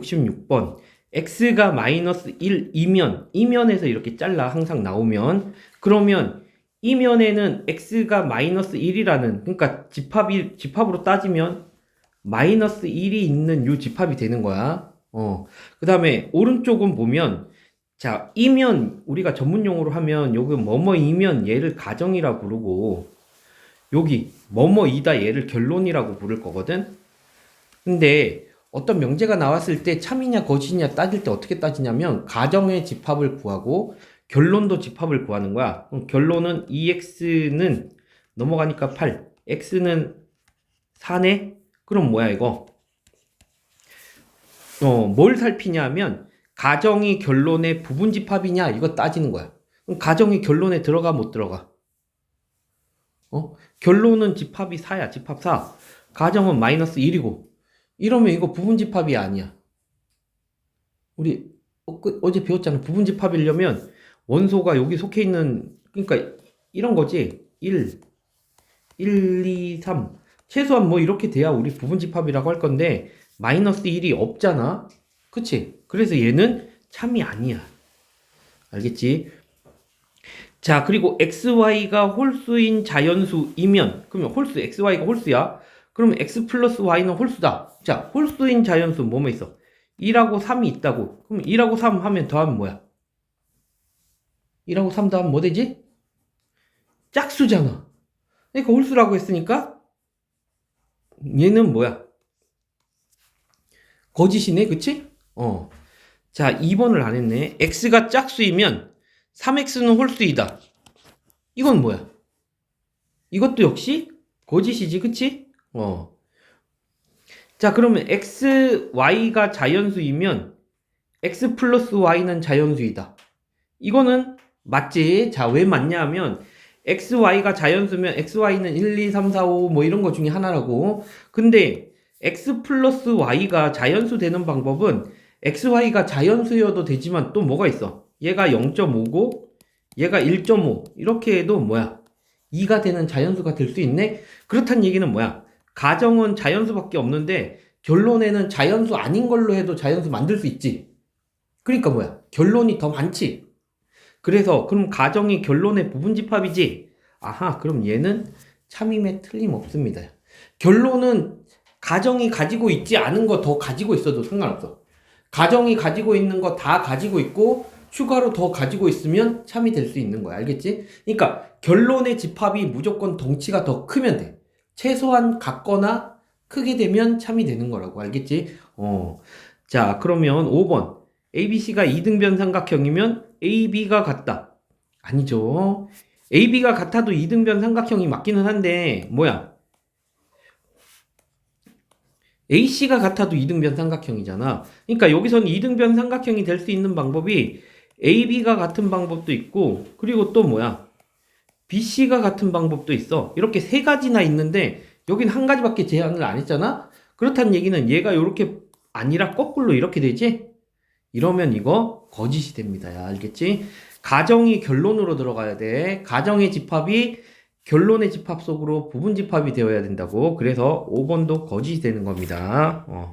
366번 x가 마이너스 1 이면 이면에서 이렇게 잘라 항상 나오면 그러면 이면에는 x가 마이너스 1이라는 그러니까 집합이 집합으로 따지면 마이너스 1이 있는 요 집합이 되는 거야. 어. 그 다음에 오른쪽은 보면 자, 이면 우리가 전문 용어로 하면 여기 뭐뭐 이면 얘를 가정이라 부르고 여기 뭐뭐이다 얘를 결론이라고 부를 거거든. 근데 어떤 명제가 나왔을 때 참이냐 거짓이냐 따질 때 어떻게 따지냐면 가정의 집합을 구하고 결론도 집합을 구하는 거야. 결론은 2x는 넘어가니까 8, x는 4네? 그럼 뭐야 이거? 어, 뭘 살피냐면 가정이 결론의 부분 집합이냐 이거 따지는 거야. 그럼 가정이 결론에 들어가 못 들어가? 어? 결론은 집합이 4야. 집합 4. 가정은 마이너스 1이고. 이러면 이거 부분 집합이 아니야. 우리 어, 그, 어제 배웠잖아. 부분 집합이려면 원소가 여기 속해 있는 그러니까 이런 거지. 1 1 2 3 최소한 뭐 이렇게 돼야 우리 부분 집합이라고 할 건데 마이너스 1이 없잖아. 그치? 그래서 얘는 참이 아니야. 알겠지? 자, 그리고 xy가 홀수인 자연수이면, 그러면 홀수, xy가 홀수야. 그러면 x 플러스 y는 홀수다. 자, 홀수인 자연수 뭐뭐 있어? 2하고 3이 있다고. 그럼 1하고 3 하면 더하면 뭐야? 1하고 3 더하면 뭐 되지? 짝수잖아. 그러니까 홀수라고 했으니까 얘는 뭐야? 거짓이네, 그치? 어. 자, 2번을 안 했네. x가 짝수이면 3x는 홀수이다. 이건 뭐야? 이것도 역시 거짓이지, 그치? 어. 자, 그러면 x, y가 자연수이면 x 플러스 y는 자연수이다. 이거는 맞지? 자, 왜 맞냐 하면 x, y가 자연수면 x, y는 1, 2, 3, 4, 5 뭐 이런 거 중에 하나라고. 근데 x 플러스 y가 자연수 되는 방법은 x, y가 자연수여도 되지만 또 뭐가 있어? 얘가 0.5고 얘가 1.5 이렇게 해도 뭐야? 2가 되는 자연수가 될 수 있네? 그렇다는 얘기는 뭐야? 가정은 자연수밖에 없는데 결론에는 자연수 아닌 걸로 해도 자연수 만들 수 있지. 그러니까 뭐야? 결론이 더 많지. 그래서 그럼 가정이 결론의 부분 집합이지. 아하, 그럼 얘는 참임에 틀림없습니다. 결론은 가정이 가지고 있지 않은 거 더 가지고 있어도 상관없어. 가정이 가지고 있는 거 다 가지고 있고 추가로 더 가지고 있으면 참이 될 수 있는 거야. 알겠지? 그러니까 결론의 집합이 무조건 덩치가 더 크면 돼. 최소한 같거나 크게 되면 참이 되는 거라고. 알겠지? 어. 자, 그러면 5번. ABC가 이등변 삼각형이면 AB가 같다. 아니죠. AB가 같아도 이등변 삼각형이 맞기는 한데 뭐야? AC가 같아도 이등변 삼각형이잖아. 그러니까 여기서는 이등변 삼각형이 될 수 있는 방법이 AB가 같은 방법도 있고 그리고 또 뭐야? BC가 같은 방법도 있어. 이렇게 세 가지나 있는데 여긴 한 가지밖에 제한을 안 했잖아. 그렇다는 얘기는 얘가 이렇게 아니라 거꾸로 이렇게 되지? 이러면 이거 거짓이 됩니다. 야, 알겠지? 가정이 결론으로 들어가야 돼. 가정의 집합이 결론의 집합 속으로 부분 집합이 되어야 된다고. 그래서 5번도 거짓이 되는 겁니다. 어.